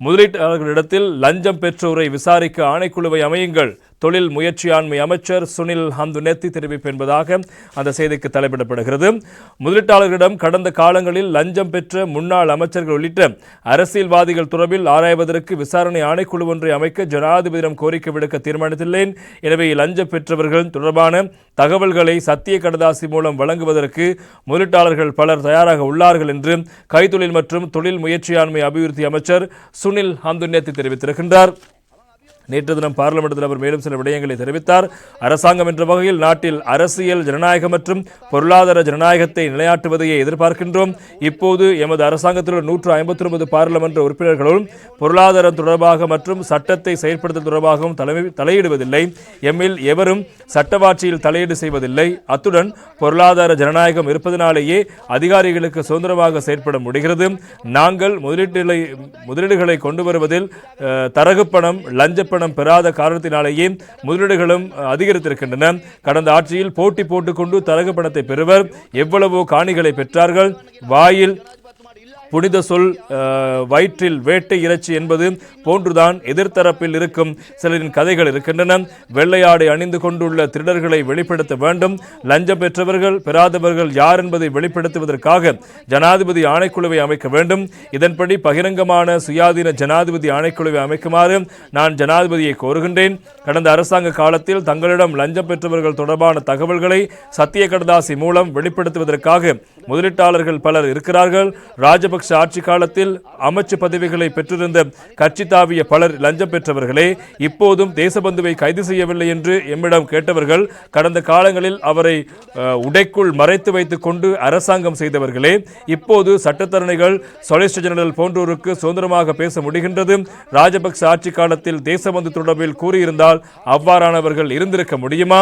முதலீட்டாளர்களிடத்தில் லஞ்சம் பெற்றோரை விசாரிக்க ஆணைக்குழுவை அமையுங்கள். தொழில் முயற்சியாண்மை அமைச்சர் சுனில் ஹம்துனெத்தி தெரிவிப்பு என்பதாக அந்த செய்திக்கு தலைப்பிடப்படுகிறது. முதலீட்டாளர்களிடம் கடந்த காலங்களில் லஞ்சம் பெற்ற முன்னாள் அமைச்சர்கள் உள்ளிட்ட அரசியல்வாதிகள் தொடர்பில் ஆராய்வதற்கு விசாரணை ஆணைக்குழு ஒன்றை அமைக்க ஜனாதிபதியிடம் கோரிக்கை விடுக்க தீர்மானித்துள்ளேன். எனவே லஞ்சம் பெற்றவர்கள் தொடர்பான தகவல்களை சத்திய கடதாசி மூலம் வழங்குவதற்கு முதலீட்டாளர்கள் பலர் தயாராக உள்ளார்கள் என்று கைத்தொழில் மற்றும் தொழில் முயற்சியாண்மை அபிவிருத்தி அமைச்சர் சுனில் ஹம்துனெத்தி தெரிவித்திருக்கின்றார். நேற்று தினம் பார்லிமெண்டத்தில் அவர் மேலும் சில விடயங்களை தெரிவித்தார். அரசாங்கம் என்ற வகையில் நாட்டில் அரசியல் ஜனநாயகம் மற்றும் பொருளாதார ஜனநாயகத்தை நிலையாட்டுவதையே எதிர்பார்க்கின்றோம். இப்போது எமது அரசாங்கத்தில் உள்ள நூற்று ஐம்பத்தி ஒன்பது பாராளுமன்ற உறுப்பினர்களும் பொருளாதாரம் தொடர்பாக மற்றும் சட்டத்தை செயல்படுத்தல் தொடர்பாகவும் தலைமை தலையிடுவதில்லை. எம்மில் எவரும் சட்டவாட்சியில் தலையீடு செய்வதில்லை. அத்துடன் பொருளாதார ஜனநாயகம் இருப்பதனாலேயே அதிகாரிகளுக்கு சுதந்திரமாக செயற்பட முடிகிறது. நாங்கள் முதலீட்டுகளை முதலீடுகளை கொண்டு வருவதில் தரகு பணம் லஞ்ச பணம் பெறாத காரணத்தினாலேயே முதலீடுகளும் அதிகரித்திருக்கின்றன. கடந்த ஆட்சியில் போட்டி போட்டுக்கொண்டு தரகு பணத்தை பெறுவர் எவ்வளவோ காணிகளை பெற்றார்கள். வாயில் புனித சொல் வயிற்றில் வேட்டை இறைச்சி என்பது போன்றுதான் எதிர்த்தரப்பில் இருக்கும் சிலரின் கதைகள் இருக்கின்றன. வெள்ளையாடை அணிந்து கொண்டுள்ள திருடர்களை வெளிப்படுத்த வேண்டும். லஞ்சம் பெற்றவர்கள் பெறாதவர்கள் யார் என்பதை வெளிப்படுத்துவதற்காக ஜனாதிபதி ஆணைக்குழுவை அமைக்க வேண்டும். இதன்படி பகிரங்கமான சுயாதீன ஜனாதிபதி ஆணைக்குழுவை அமைக்குமாறு நான் ஜனாதிபதியை கோருகின்றேன். கடந்த அரசாங்க காலத்தில் தங்களிடம் லஞ்சம் பெற்றவர்கள் தொடர்பான தகவல்களை சத்திய கடதாசி மூலம் வெளிப்படுத்துவதற்காக முதலீட்டாளர்கள் பலர் இருக்கிறார்கள். ராஜபக்ஷ ஆட்சி காலத்தில் அமைச்சு பதவிகளை பெற்றிருந்த கட்சி தாவிய பலர் லஞ்சம் பெற்றவர்களே இப்போதும் தேசபந்துவை கைது செய்யவில்லை என்று எம்மிடம் கேட்டவர்கள் கடந்த காலங்களில் அவரை உடைக்குள் மறைத்து வைத்துக் கொண்டு அரசாங்கம் செய்தவர்களே இப்போது சட்டத்தரணிகள் சொலிசிட்டர் ஜெனரல் போன்றோருக்கு சுதந்திரமாக பேச முடிகின்றது. ராஜபக்ச ஆட்சி காலத்தில் தேசபந்து தொடர்பில் கூறியிருந்தால் அவ்வாறானவர்கள் இருந்திருக்க முடியுமா?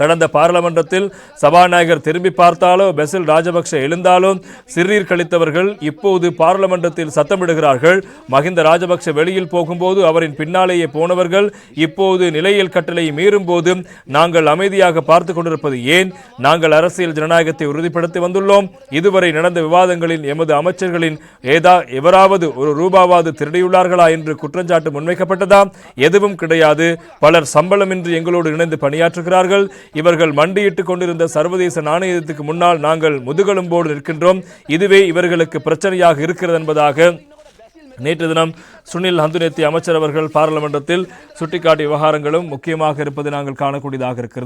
கடந்த பாராளுமன்றத்தில் சபாநாயகர் திரும்பி பார்த்தாலோ பெசில் ராஜபக்ஷ எழுந்தாலோ சிறுநீர் கழித்தவர்கள் இப்போது பாராளுமன்றத்தில் சத்தமிடுகிறார்கள். மஹிந்த ராஜபக்ஷ வெளியில் போகும்போது அவரின் பின்னாலேயே போனவர்கள் இப்போது நிலையியல் கட்டளை மீறும் போது நாங்கள் அமைதியாக பார்த்து கொண்டிருப்பது ஏன்? நாங்கள் அரசியல் ஜனநாயகத்தை உறுதிப்படுத்தி வந்துள்ளோம். இதுவரை நடந்த விவாதங்களில் எமது அமைச்சர்களின் ஏதா எவராவது ஒரு ரூபாவாவது திருடியுள்ளார்களா என்று குற்றச்சாட்டு முன்வைக்கப்பட்டதா? எதுவும் கிடையாது. பலர் சம்பளமின்றி எங்களோடு இணைந்து பணியாற்றுகிறார்கள். இவர்கள் மண்டியிட்டுக் கொண்டிருந்த சர்வதேச நாணயத்துக்கு முன்னால் நாங்கள் முதுகெலும்போடு நிற்கின்றோம். இதுவே இவர்களுக்கு பிரச்சனையாக இருக்கிறது என்பதாக நேற்று தினம் சுனில் ஹந்துனேத்தி அமைச்சர் அவர்கள் பாராளுமன்றத்தில் சுட்டிக்காட்டிய விவகாரங்களும் முக்கியமாக இருப்பது நாங்கள் காணக்கூடியதாக இருக்கிறது.